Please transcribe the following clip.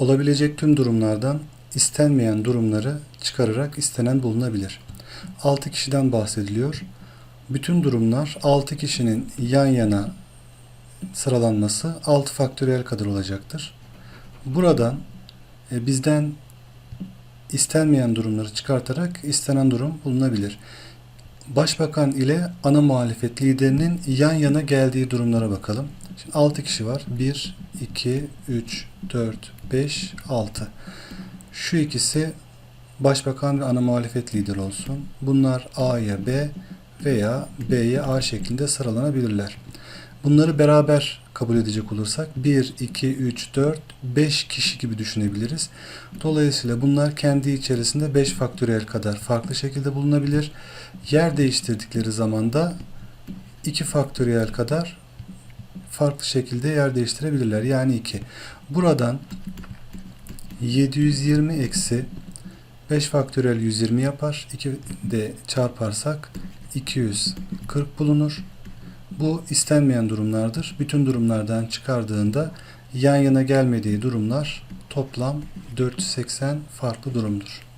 Olabilecek tüm durumlardan istenmeyen durumları çıkararak istenen bulunabilir. 6 kişiden bahsediliyor. Bütün durumlar 6 kişinin yan yana sıralanması 6 faktöriyel kadar olacaktır. Buradan e, bizden istenmeyen durumları çıkartarak istenen durum bulunabilir. Başbakan ile ana muhalefet liderinin yan yana geldiği durumlara bakalım. Şimdi 6 kişi var. 1, 2, 3, 4, 5, 6. Şu ikisi başbakan ve ana muhalefet lideri olsun. Bunlar A'ya B veya B'ye A şeklinde sıralanabilirler. Bunları beraber kabul edecek olursak 1, 2, 3, 4, 5 kişi gibi düşünebiliriz. Dolayısıyla bunlar kendi içerisinde 5 faktöriyel kadar farklı şekilde bulunabilir. Yer değiştirdikleri zaman da 2 faktöriyel kadar farklı şekilde yer değiştirebilirler. Yani 2. Buradan 720 eksi 5 faktöriyel 120 yapar. 2 de çarparsak 240 bulunur. Bu istenmeyen durumlardır. Bütün durumlardan çıkardığında yan yana gelmediği durumlar toplam 480 farklı durumdur.